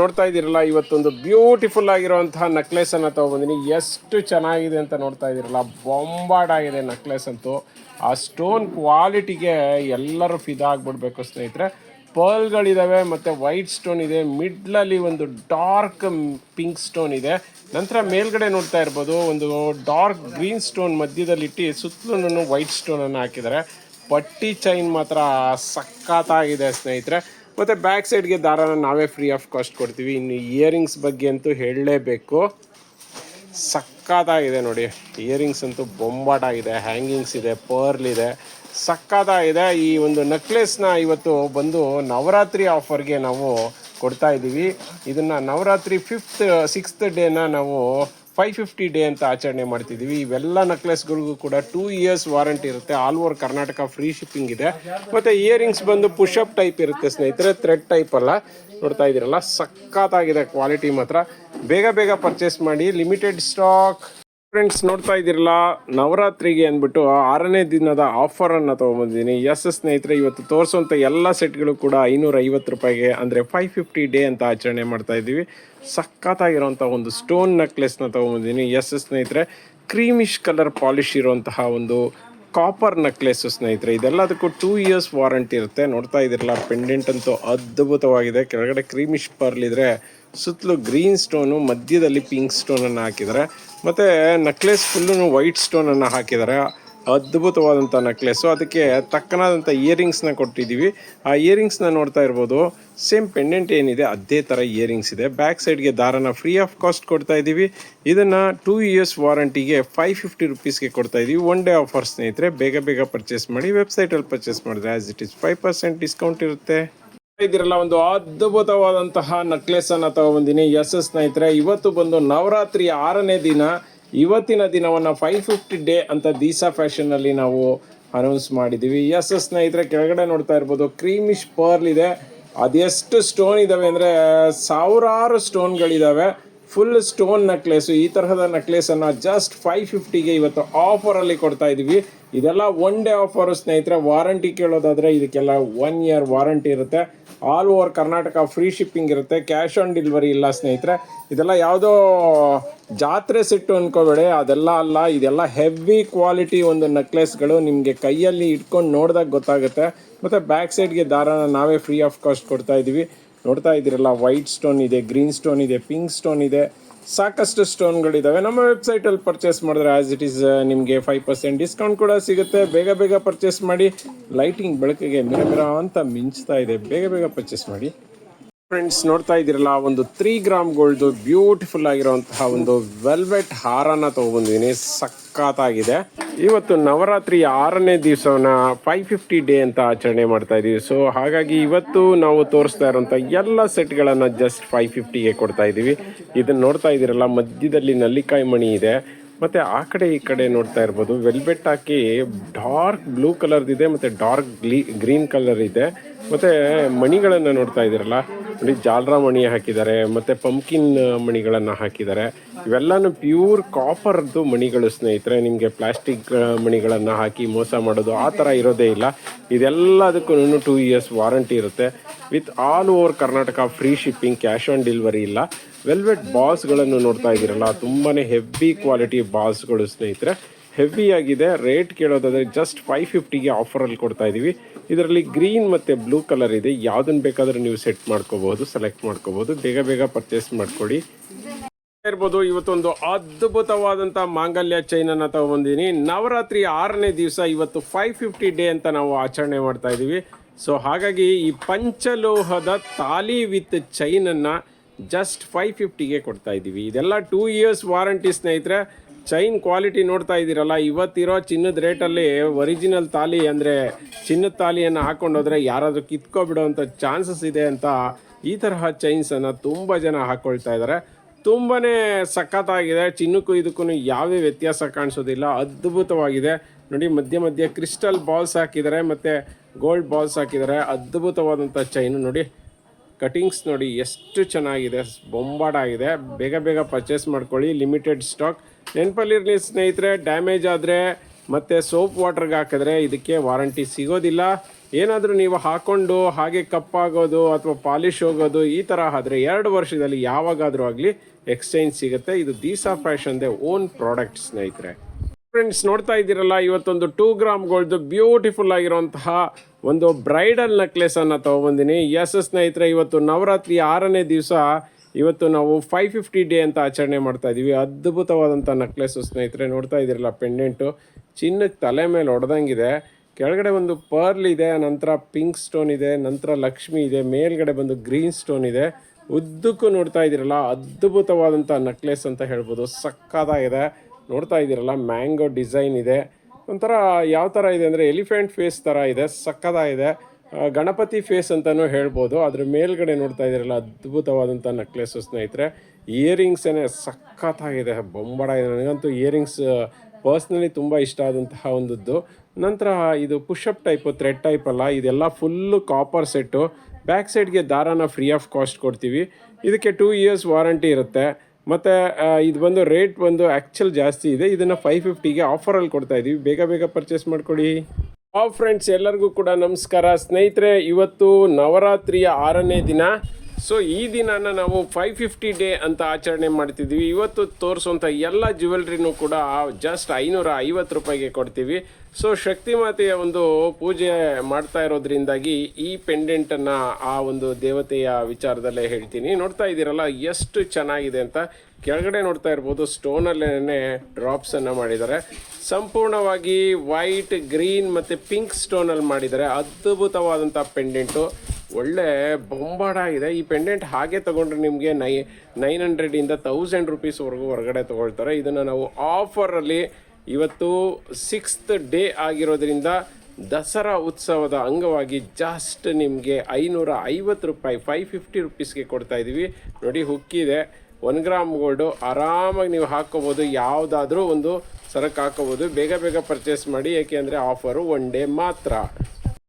ನೋಡ್ತಾ ಇದ್ದೀರಲ್ಲ, ಇವತ್ತೊಂದು ಬ್ಯೂಟಿಫುಲ್ ಆಗಿರುವಂತಹ ನೆಕ್ಲೆಸ್ ಅನ್ನ ತಗೊಂಬಂದಿನಿ. ಎಷ್ಟು ಚೆನ್ನಾಗಿದೆ ಅಂತ ನೋಡ್ತಾ ಇದ್ದೀರಲ್ಲ ಬೊಂಬಾಡ್ ಆಗಿದೆ ನೆಕ್ಲೆಸ್ ಅಂತೂ. ಆ ಸ್ಟೋನ್ ಕ್ವಾಲಿಟಿಗೆ ಎಲ್ಲರೂ ಫಿದಾ ಆಗ್ಬಿಡ್ಬೇಕು ಸ್ನೇಹಿತರೆ. ಪರ್ಲ್ಗಳಿದ್ದಾವೆ ಮತ್ತು ವೈಟ್ ಸ್ಟೋನ್ ಇದೆ. ಮಿಡ್ಲಲ್ಲಿ ಒಂದು ಡಾರ್ಕ್ ಪಿಂಕ್ ಸ್ಟೋನ್ ಇದೆ. ನಂತರ ಮೇಲ್ಗಡೆ ನೋಡ್ತಾ ಇರ್ಬೋದು, ಒಂದು ಡಾರ್ಕ್ ಗ್ರೀನ್ ಸ್ಟೋನ್ ಮಧ್ಯದಲ್ಲಿಟ್ಟು ಸುತ್ತಲೂ ವೈಟ್ ಸ್ಟೋನನ್ನು ಹಾಕಿದ್ದಾರೆ. ಪಟ್ಟಿ ಚೈನ್ ಮಾತ್ರ ಸಖತ್ತಾಗಿದೆ ಸ್ನೇಹಿತರೆ. ಮತ್ತು ಬ್ಯಾಕ್ ಸೈಡ್ಗೆ ದಾರಾನ ನಾವೇ ಫ್ರೀ ಆಫ್ ಕಾಸ್ಟ್ ಕೊಡ್ತೀವಿ. ಇನ್ನು ಇಯರಿಂಗ್ಸ್ ಬಗ್ಗೆ ಅಂತೂ ಹೇಳಲೇಬೇಕು. ಸಕ್ಕತ್ತಾಗಿದೆ ನೋಡಿ. ಇಯರಿಂಗ್ಸ್ ಅಂತೂ ಬೊಂಬಾಟಾಗಿದೆ ಹ್ಯಾಂಗಿಂಗ್ಸ್ ಇದೆ ಪರ್ಲ್ ಇದೆ. ಸಕ್ಕತ್ತಾಗಿದೆ ಈ ಒಂದು ನೆಕ್ಲೆಸ್ನ ಇವತ್ತು ಬಂದು ನವರಾತ್ರಿ ಆಫರ್ಗೆ ನಾವು ಕೊಡ್ತಾ ಇದ್ದೀವಿ. ಇದನ್ನು ನವರಾತ್ರಿ ಫಿಫ್ತ್ ಸಿಕ್ಸ್ತ್ ಡೇನ ನಾವು ಫೈವ್ ಫಿಫ್ಟಿ ಡೇ ಅಂತ ಆಚರಣೆ ಮಾಡ್ತಿದ್ದೀವಿ ಇವೆಲ್ಲ ನೆಕ್ಲೆಸ್ಗಳಿಗೂ ಕೂಡ ಟೂ ಇಯರ್ಸ್ ವಾರಂಟಿ ಇರುತ್ತೆ. All over Karnataka free shipping ಇದೆ. ಮತ್ತು ಇಯರಿಂಗ್ಸ್ ಬಂದು ಪುಷಪ್ ಟೈಪ್ ಇರುತ್ತೆ ಸ್ನೇಹಿತರೆ. ಥ್ರೆಡ್ ಟೈಪ್ ಅಲ್ಲ. ನೋಡ್ತಾ ಇದ್ದೀರಲ್ಲ. ಸಖತ್ತಾಗಿದೆ ಕ್ವಾಲಿಟಿ ಮಾತ್ರ. ಬೇಗ ಬೇಗ ಪರ್ಚೇಸ್ ಮಾಡಿ. ಲಿಮಿಟೆಡ್ ಸ್ಟಾಕ್ ಫ್ರೆಂಡ್ಸ್, ನೋಡ್ತಾ ಇದ್ದೀರಲ್ಲ, ನವರಾತ್ರಿಗೆ ಅಂದ್ಬಿಟ್ಟು ಆರನೇ ದಿನದ ಆಫರನ್ನು ತೊಗೊಂಬಂದಿದ್ದೀನಿ. ಎಸ್ ಸ್ನೇಹಿತರೆ, ಇವತ್ತು ತೋರಿಸುವಂಥ ಎಲ್ಲ ಸೆಟ್ಗಳು ಕೂಡ ಐನೂರ ಐವತ್ತು ರೂಪಾಯಿಗೆ, ಅಂದರೆ ಫೈವ್ ಫಿಫ್ಟಿ ಡೇ ಅಂತ ಆಚರಣೆ ಮಾಡ್ತಾ ಇದ್ದೀವಿ. ಸಖತ್ತಾಗಿರೋಂಥ ಒಂದು ಸ್ಟೋನ್ ನೆಕ್ಲೆಸ್ನ ತೊಗೊಂಬಂದಿದ್ದೀನಿ. ಎಸ್ ಸ್ನೇಹಿತರೆ ಕ್ರೀಮಿಶ್ ಕಲರ್ ಪಾಲಿಶ್ ಇರುವಂತಹ ಒಂದು ಕಾಪರ್ ನೆಕ್ಲೆಸ್ ಸ್ನೇಹಿತರೆ, ಇದೆಲ್ಲದಕ್ಕೂ ಟೂ ಇಯರ್ಸ್ ವಾರಂಟಿ ಇರುತ್ತೆ. ನೋಡ್ತಾ ಇದ್ದೀರಲ್ಲ ಪೆಂಡೆಂಟ್ ಅಂತೂ ಅದ್ಭುತವಾಗಿದೆ. ಕೆಳಗಡೆ ಕ್ರೀಮಿಶ್ ಪರ್ಲ್ ಇದ್ರೆ ಸುತ್ತಲೂ ಗ್ರೀನ್ ಸ್ಟೋನು, ಮಧ್ಯದಲ್ಲಿ ಪಿಂಕ್ ಸ್ಟೋನನ್ನು ಹಾಕಿದ್ದಾರೆ. ಮತ್ತು ನೆಕ್ಲೆಸ್ ಫುಲ್ಲು ವೈಟ್ ಸ್ಟೋನನ್ನು ಹಾಕಿದ್ದಾರೆ ಅದ್ಭುತವಾದಂಥ ನೆಕ್ಲೆಸ್ಸು ಅದಕ್ಕೆ ತಕ್ಕನಾದಂಥ ಇಯರಿಂಗ್ಸ್ನ ಕೊಟ್ಟಿದ್ದೀವಿ ಆ ಇಯರಿಂಗ್ಸ್ನ ನೋಡ್ತಾ ಇರ್ಬೋದು. ಸೇಮ್ ಪೆಂಡೆಂಟ್ ಏನಿದೆ, ಅದೇ ಥರ ಇಯರಿಂಗ್ಸ್ ಇದೆ. ಬ್ಯಾಕ್ ಸೈಡ್ಗೆ ದಾರನ ಫ್ರೀ ಆಫ್ ಕಾಸ್ಟ್ ಕೊಡ್ತಾ ಇದ್ದೀವಿ ಇದನ್ನು ಟೂ ಇಯರ್ಸ್ ವಾರಂಟಿಗೆ ಫೈವ್ ಫಿಫ್ಟಿ ರುಪೀಸ್ಗೆ ಕೊಡ್ತಾ ಇದ್ದೀವಿ ಒನ್ ಡೇ ಆಫರ್ ಸ್ನೇಹಿತರೆ, ಬೇಗ ಬೇಗ ಪರ್ಚೇಸ್ ಮಾಡಿ ವೆಬ್ಸೈಟಲ್ಲಿ ಪರ್ಚೇಸ್ ಮಾಡಿದ್ರೆ as it is five percent discount ಇರುತ್ತೆ. ಇದಿರಲ್ಲ ಒಂದು ಅದ್ಭುತವಾದಂತಹ ನೆಕ್ಲೆಸ್ ಅನ್ನ ತಗೊಂಬಂದಿನಿ. ಎಸ್ ಎಸ್ ಸ್ನೇಹಿತರೆ, ಇವತ್ತು ಬಂದು ನವರಾತ್ರಿ ಆರನೇ ದಿನ, ಇವತ್ತಿನ ದಿನವನ್ನು ಫೈವ್ ಫಿಫ್ಟಿ ಡೇ ಅಂತ ದೀಸಾ ಫ್ಯಾಷನ್ನಲ್ಲಿ ನಾವು ಅನೌನ್ಸ್ ಮಾಡಿದ್ದೀವಿ ಎಸ್ ಎಸ್ ಸ್ನೇಹಿತರೆ, ಕೆಳಗಡೆ ನೋಡ್ತಾ ಇರ್ಬೋದು ಕ್ರೀಮಿಶ್ ಪರ್ಲ್ ಇದೆ. ಅದೆಷ್ಟು ಸ್ಟೋನ್ ಇದಾವೆ ಅಂದರೆ, ಸಾವಿರಾರು ಸ್ಟೋನ್ಗಳಿದ್ದಾವೆ ಫುಲ್ ಸ್ಟೋನ್ ನೆಕ್ಲೆಸ್ ಈ ತರಹದ ನೆಕ್ಲೆಸ್ ಅನ್ನ ಜಸ್ಟ್ ಫೈವ್ ಫಿಫ್ಟಿಗೆ ಇವತ್ತು ಆಫರ್ ಅಲ್ಲಿ ಕೊಡ್ತಾ ಇದೀವಿ. ಇದೆಲ್ಲ ಒನ್ ಡೇ ಆಫರ್ ಸ್ನೇಹಿತರೆ ವಾರಂಟಿ ಕೇಳೋದಾದ್ರೆ ಇದಕ್ಕೆಲ್ಲ ಒನ್ ಇಯರ್ ವಾರಂಟಿ ಇರುತ್ತೆ. All over Karnataka free shipping ಇರುತ್ತೆ, ಕ್ಯಾಶ್ ಆನ್ ಡೆಲಿವರಿ ಇಲ್ಲ ಸ್ನೇಹಿತರೆ. ಇದೆಲ್ಲ ಯಾವುದೋ ಜಾತ್ರೆ ಸಿಟ್ಟು ಅನ್ಕೋಬೇಡಿ, ಅದೆಲ್ಲ ಅಲ್ಲ, ಇದೆಲ್ಲ ಹೆವಿ ಕ್ವಾಲಿಟಿ ಒಂದು ನೆಕ್ಲೆಸ್ಗಳು ನಿಮಗೆ ಕೈಯಲ್ಲಿ ಇಟ್ಕೊಂಡು ನೋಡಿದಾಗ ಗೊತ್ತಾಗುತ್ತೆ. ಮತ್ತು ಬ್ಯಾಕ್ ಸೈಡ್ಗೆ ದಾರನ ನಾವೇ ಫ್ರೀ ಆಫ್ ಕಾಸ್ಟ್ ಕೊಡ್ತಾ ಇದ್ದೀವಿ ನೋಡ್ತಾ ಇದ್ದೀರಲ್ಲ, ವೈಟ್ ಸ್ಟೋನ್ ಇದೆ, ಗ್ರೀನ್ ಸ್ಟೋನ್ ಇದೆ, ಪಿಂಕ್ ಸ್ಟೋನ್ ಇದೆ. ಸಾಕಷ್ಟು ಸ್ಟೋನ್ಗಳಿದ್ದಾವೆ ನಮ್ಮ ವೆಬ್ಸೈಟಲ್ಲಿ ಪರ್ಚೇಸ್ ಮಾಡಿದ್ರೆ ಆ್ಯಸ್ ಇಟ್ ಈಸ್ ನಿಮಗೆ ಫೈವ್ ಪರ್ಸೆಂಟ್ ಡಿಸ್ಕೌಂಟ್ ಕೂಡ ಸಿಗುತ್ತೆ. ಬೇಗ ಬೇಗ ಪರ್ಚೇಸ್ ಮಾಡಿ ಲೈಟಿಂಗ್ ಬೆಳಕಿಗೆ ಮಿರ ಮಿರ ಅಂತ ಮಿಂಚ್ತಾ ಇದೆ. ಬೇಗ ಬೇಗ ಪರ್ಚೇಸ್ ಮಾಡಿ. ಫ್ರೆಂಡ್ಸ್ ನೋಡ್ತಾ ಇದ್ದೀರಲ್ಲ, ಒಂದು ತ್ರೀ ಗ್ರಾಮ್ ಗೋಲ್ಡ್ ಬ್ಯೂಟಿಫುಲ್ ಆಗಿರುವಂತಹ ಒಂದು ವೆಲ್ವೆಟ್ ಹಾರನ ತಗೊಬಂದಿದ್ದೀನಿ ಸಖತ್ತಾಗಿದೆ. ಇವತ್ತು ನವರಾತ್ರಿ ಆರನೇ ದಿವಸವನ್ನ ಫೈವ್ ಫಿಫ್ಟಿ ಡೇ ಅಂತ ಆಚರಣೆ ಮಾಡ್ತಾ ಇದೀವಿ ಸೊ ಹಾಗಾಗಿ ಇವತ್ತು ನಾವು ತೋರಿಸ್ತಾ ಇರುವಂತ ಎಲ್ಲ ಸೆಟ್ಗಳನ್ನ ಜಸ್ಟ್ ಫೈವ್ ಫಿಫ್ಟಿಗೆ ಕೊಡ್ತಾ ಇದೀವಿ ಇದನ್ನ ನೋಡ್ತಾ ಇದ್ದೀರಲ್ಲ, ಮಧ್ಯದಲ್ಲಿ ನಲ್ಲಿಕಾಯಿ ಮಣಿ ಇದೆ. ಮತ್ತೆ ಆ ಕಡೆ ಈ ಕಡೆ ನೋಡ್ತಾ ಇರ್ಬೋದು ವೆಲ್ವೆಟ್ ಹಾಕಿ ಡಾರ್ಕ್ ಬ್ಲೂ ಇದೆ, ಮತ್ತೆ ಡಾರ್ಕ್ ಗ್ಲೀ ಗ್ರೀನ್ ಕಲರ್ ಇದೆ. ಮತ್ತೆ ಮಣಿಗಳನ್ನ ನೋಡ್ತಾ ಇದ್ದೀರಲ್ಲ ನೋಡಿ, ಜಾಲರ ಮಣಿ ಹಾಕಿದ್ದಾರೆ, ಮತ್ತೆ ಪಂಪ್ಕಿನ್ ಮಣಿಗಳನ್ನ ಹಾಕಿದ್ದಾರೆ. ಇವೆಲ್ಲಾನು ಪ್ಯೂರ್ ಕಾಪರ್ದು ಮಣಿಗಳು ಸ್ನೇಹಿತರೆ. ನಿಮಗೆ ಪ್ಲಾಸ್ಟಿಕ್ ಮಣಿಗಳನ್ನ ಹಾಕಿ ಮೋಸ ಮಾಡೋದು ಆ ಥರ ಇರೋದೇ ಇಲ್ಲ. ಇದೆಲ್ಲದಕ್ಕೂ ಟೂ ಇಯರ್ಸ್ ವಾರಂಟಿ ಇರುತ್ತೆ. With all over Karnataka free shipping cash on delivery ಇಲ್ಲ. ವೆಲ್ವೆಟ್ ಬಾಲ್ಸ್ಗಳನ್ನು ನೋಡ್ತಾ ಇದ್ದೀರಲ್ಲ, ತುಂಬಾನೇ ಹೆವಿ ಕ್ವಾಲಿಟಿ ಬಾಲ್ಸ್ಗಳು ಸ್ನೇಹಿತರೆ. ಹೆವಿ ಆಗಿದೆ ರೇಟ್ ಕೇಳೋದಾದ್ರೆ ಜಸ್ಟ್ ಫೈವ್ ಫಿಫ್ಟಿಗೆ ಆಫರಲ್ಲಿ ಕೊಡ್ತಾ ಇದ್ದೀವಿ ಇದರಲ್ಲಿ ಗ್ರೀನ್ ಮತ್ತು ಬ್ಲೂ ಕಲರ್ ಇದೆ. ಯಾವುದನ್ನು ಬೇಕಾದರೂ ನೀವು ಸೆಟ್ ಮಾಡ್ಕೋಬಹುದು, ಸೆಲೆಕ್ಟ್ ಮಾಡ್ಕೋಬಹುದು. ಬೇಗ ಬೇಗ ಪರ್ಚೇಸ್ ಮಾಡ್ಕೊಳ್ಳಿ ಇರ್ಬೋದು, ಇವತ್ತೊಂದು ಅದ್ಭುತವಾದಂಥ ಮಾಂಗಲ್ಯ ಚೈನ್ ಅನ್ನ ತಗೊಂಡಿನಿ ನವರಾತ್ರಿ ಆರನೇ ದಿವಸ ಇವತ್ತು ಫೈವ್ ಫಿಫ್ಟಿ ಡೇ ಅಂತ ನಾವು ಆಚರಣೆ ಮಾಡ್ತಾ ಇದ್ದೀವಿ ಸೊ ಹಾಗಾಗಿ ಈ ಪಂಚಲೋಹದ ತಾಲಿ ವಿತ್ ಚೈನನ್ನು ಜಸ್ಟ್ ಫೈವ್ ಫಿಫ್ಟಿಗೆ ಕೊಡ್ತಾ ಇದ್ದೀವಿ ಇದೆಲ್ಲ ಟೂ ಇಯರ್ಸ್ ವಾರಂಟಿ ಸ್ನೇಹಿತರೆ. ಚೈನ್ ಕ್ವಾಲಿಟಿ ನೋಡ್ತಾ ಇದ್ದೀರಲ್ಲ, ಇವತ್ತಿರೋ ಚಿನ್ನದ ರೇಟಲ್ಲಿ ಒರಿಜಿನಲ್ ತಾಲಿ ಅಂದರೆ ಚಿನ್ನದ ತಾಲಿಯನ್ನು ಹಾಕ್ಕೊಂಡೋದ್ರೆ ಯಾರಾದರೂ ಕಿತ್ಕೊಬಿಡೋವಂಥ ಚಾನ್ಸಸ್ ಇದೆ ಅಂತ ಈ ತರಹ ಚೈನ್ಸನ್ನು ತುಂಬ ಜನ ಹಾಕ್ಕೊಳ್ತಾ ಇದ್ದಾರೆ. ತುಂಬಾ ಸಖತ್ತಾಗಿದೆ, ಚಿನ್ನಕ್ಕೂ ಇದಕ್ಕೂ ಯಾವುದೇ ವ್ಯತ್ಯಾಸ ಕಾಣಿಸೋದಿಲ್ಲ, ಅದ್ಭುತವಾಗಿದೆ. ನೋಡಿ, ಮಧ್ಯ ಮಧ್ಯ ಕ್ರಿಸ್ಟಲ್ ಬಾಲ್ಸ್ ಹಾಕಿದ್ದಾರೆ, ಮತ್ತು ಗೋಲ್ಡ್ ಬಾಲ್ಸ್ ಹಾಕಿದ್ದಾರೆ, ಅದ್ಭುತವಾದಂಥ ಚೈನು ನೋಡಿ ಕಟಿಂಗ್ಸ್ ನೋಡಿ, ಎಷ್ಟು ಚೆನ್ನಾಗಿದೆ ಬೊಂಬಾಡಾಗಿದೆ ಬೇಗ ಬೇಗ ಪರ್ಚೇಸ್ ಮಾಡ್ಕೊಳ್ಳಿ ಲಿಮಿಟೆಡ್ ಸ್ಟಾಕ್ ನೆನಪಲ್ಲಿರಲಿ ಸ್ನೇಹಿತರೆ ಡ್ಯಾಮೇಜ್ ಆದರೆ ಮತ್ತು ಸೋಪ್ ವಾಟರ್ಗೆ ಹಾಕಿದ್ರೆ ಇದಕ್ಕೆ ವಾರಂಟಿ ಸಿಗೋದಿಲ್ಲ. ಏನಾದರೂ ನೀವು ಹಾಕ್ಕೊಂಡು ಹಾಗೆ ಕಪ್ಪಾಗೋದು ಅಥವಾ ಪಾಲಿಶ್ ಹೋಗೋದು ಈ ಥರ ಆದರೆ ಎರಡು ವರ್ಷದಲ್ಲಿ ಯಾವಾಗಾದರೂ ಆಗಲಿ ಎಕ್ಸ್ಚೇಂಜ್ ಸಿಗುತ್ತೆ. ಇದು ದೀಸಾ ಫ್ಯಾಷನ್ದೇ ಓನ್ ಪ್ರಾಡಕ್ಟ್ ಸ್ನೇಹಿತರೆ. ಫ್ರೆಂಡ್ಸ್ ನೋಡ್ತಾ ಇದ್ದೀರಲ್ಲ, ಇವತ್ತೊಂದು ಟೂ ಗ್ರಾಮ್ಗಳ್ದು ಬ್ಯೂಟಿಫುಲ್ ಆಗಿರುವಂತಹ ಒಂದು ಬ್ರೈಡಲ್ ನೆಕ್ಲೆಸ್ ಅನ್ನ ತಗೊಬಂದಿನಿ. ಎಸ್ ಸ್ನೇಹಿತರೆ, ಇವತ್ತು ನವರಾತ್ರಿ ಆರನೇ ದಿವಸ ಇವತ್ತು ನಾವು ಫೈವ್ ಫಿಫ್ಟಿ ಡೇ ಅಂತ ಆಚರಣೆ ಮಾಡ್ತಾ ಇದ್ದೀವಿ ಅದ್ಭುತವಾದಂಥ ನೆಕ್ಲೆಸ್ ಸ್ನೇಹಿತರೆ, ನೋಡ್ತಾ ಇದ್ದೀರಲ್ಲ ಪೆಂಡೆಂಟು ಚಿನ್ನಕ್ಕೆ ತಲೆ ಮೇಲೆ ಹೊಡೆದಂಗಿದೆ ಕೆಳಗಡೆ ಒಂದು ಪರ್ಲ್ ಇದೆ, ನಂತರ ಪಿಂಕ್ ಸ್ಟೋನ್ ಇದೆ, ನಂತರ ಲಕ್ಷ್ಮಿ ಇದೆ, ಮೇಲ್ಗಡೆ ಬಂದು ಗ್ರೀನ್ ಸ್ಟೋನ್ ಇದೆ. ಉದ್ದಕ್ಕೂ ನೋಡ್ತಾ ಇದ್ದೀರಲ್ಲ ಅದ್ಭುತವಾದಂಥ ನೆಕ್ಲೆಸ್ ಅಂತ ಹೇಳ್ಬೋದು. ಸಕ್ಕತ್ತಾಗಿದೆ. ನೋಡ್ತಾ ಇದ್ದೀರಲ್ಲ ಮ್ಯಾಂಗೋ ಡಿಸೈನ್ ಇದೆ. ಒಂಥರ ಯಾವ ಥರ ಇದೆ ಅಂದರೆ ಎಲಿಫೆಂಟ್ ಫೇಸ್ ಥರ ಇದೆ. ಸಕ್ಕತ್ತಾಗಿದೆ. ಗಣಪತಿ ಫೇಸ್ ಅಂತಲೂ ಹೇಳ್ಬೋದು. ಅದ್ರ ಮೇಲ್ಗಡೆ ನೋಡ್ತಾ ಇದ್ದೀರಲ್ಲ, ಅದ್ಭುತವಾದಂಥ ನೆಕ್ಲೆಸ್ ಸ್ನೇಹಿತರೆ. ಇಯರಿಂಗ್ಸೇ ಸಖತ್ತಾಗಿದೆ ಬೊಂಬಡ ಇದೆ. ನನಗಂತೂ ಇಯರಿಂಗ್ಸ್ ಪರ್ಸ್ನಲಿ ತುಂಬ ಇಷ್ಟ ಆದಂತಹ ಒಂದದ್ದು. ನಂತರ ಇದು ಪುಷಪ್ ಟೈಪು ಥ್ರೆಡ್ ಟೈಪ್ ಅಲ್ಲ, ಇದೆಲ್ಲ ಫುಲ್ಲು ಕಾಪರ್ ಸೆಟ್ಟು ಬ್ಯಾಕ್ ಸೈಡ್ಗೆ ದಾರಾನ ಫ್ರೀ ಆಫ್ ಕಾಸ್ಟ್ ಕೊಡ್ತೀವಿ. ಇದಕ್ಕೆ ಟೂ ಇಯರ್ಸ್ ವಾರಂಟಿ ಇರುತ್ತೆ. ಮತ್ತು ಇದು ಬಂದು ರೇಟ್ ಬಂದು ಆ್ಯಕ್ಚುಲ್ ಜಾಸ್ತಿ ಇದೆ. ಇದನ್ನು ಫೈವ್ ಫಿಫ್ಟಿಗೆ ಆಫರಲ್ಲಿ ಕೊಡ್ತಾ ಇದ್ದೀವಿ ಬೇಗ ಬೇಗ ಪರ್ಚೇಸ್ ಮಾಡ್ಕೊಡಿ. ಹಾವ್ ಫ್ರೆಂಡ್ಸ್ ಎಲ್ಲರಿಗೂ ಕೂಡ ನಮಸ್ಕಾರ. ಸ್ನೇಹಿತರೆ ಇವತ್ತು ನವರಾತ್ರಿಯ ಆರನೇ ದಿನ. ಸೊ ಈ ದಿನನ ನಾವು ಫೈವ್ ಫಿಫ್ಟಿ ಡೇ ಅಂತ ಆಚರಣೆ ಮಾಡ್ತಿದ್ದೀವಿ. ಇವತ್ತು ತೋರಿಸುವಂಥ ಎಲ್ಲ ಜ್ಯುವೆಲ್ರಿನೂ ಕೂಡ ಜಸ್ಟ್ ಐನೂರ ಐವತ್ತು ರೂಪಾಯಿಗೆ ಕೊಡ್ತೀವಿ. ಸೊ ಶಕ್ತಿ ಮಾತೆಯ ಒಂದು ಪೂಜೆ ಮಾಡ್ತಾ ಇರೋದ್ರಿಂದಾಗಿ ಈ ಪೆಂಡೆಂಟನ್ನು ಆ ಒಂದು ದೇವತೆಯ ವಿಚಾರದಲ್ಲೇ ಹೇಳ್ತೀನಿ. ನೋಡ್ತಾ ಇದ್ದೀರಲ್ಲ, ಎಷ್ಟು ಚೆನ್ನಾಗಿದೆ ಅಂತ. ಕೆಳಗಡೆ ನೋಡ್ತಾ ಇರ್ಬೋದು ಸ್ಟೋನಲ್ಲೇ ಡ್ರಾಪ್ಸನ್ನು ಮಾಡಿದ್ದಾರೆ. ಸಂಪೂರ್ಣವಾಗಿ ವೈಟ್ ಗ್ರೀನ್ ಮತ್ತು ಪಿಂಕ್ ಸ್ಟೋನಲ್ಲಿ ಮಾಡಿದ್ದಾರೆ. ಅದ್ಭುತವಾದಂಥ ಪೆಂಡೆಂಟು ಒಳ್ಳೆ ಬೊಂಬಾಡ ಇದೆ. ಈ ಪೆಂಡೆಂಟ್ ಹಾಗೆ ತಗೊಂಡ್ರೆ ನಿಮಗೆ ನೈ ನೈನ್ ಹಂಡ್ರೆಡಿಂದ ತೌಸಂಡ್ ರುಪೀಸ್ವರೆಗೂ ಹೊರಗಡೆ ತೊಗೊಳ್ತಾರೆ. ಇದನ್ನು ನಾವು ಆಫರಲ್ಲಿ ಇವತ್ತು ಸಿಕ್ಸ್ತ್ ಡೇ ಆಗಿರೋದ್ರಿಂದ ದಸರಾ ಉತ್ಸವದ ಅಂಗವಾಗಿ ಜಸ್ಟ್ ನಿಮಗೆ ಐನೂರ ಐವತ್ತು ರೂಪಾಯಿ ಫೈವ್ ಫಿಫ್ಟಿ ರುಪೀಸ್ಗೆ ಕೊಡ್ತಾ ಇದ್ದೀವಿ ನೋಡಿ ಹುಕ್ಕಿದೆ ಒನ್ ಗ್ರಾಮ್ ಗೋಲ್ಡು ಆರಾಮಾಗಿ ನೀವು ಹಾಕೋಬೋದು ಯಾವುದಾದ್ರೂ ಒಂದು ಸರಕು ಹಾಕೋಬೋದು ಬೇಗ ಬೇಗ ಪರ್ಚೇಸ್ ಮಾಡಿ. ಏಕೆಂದರೆ ಆಫರು ಒನ್ ಡೇ ಮಾತ್ರ.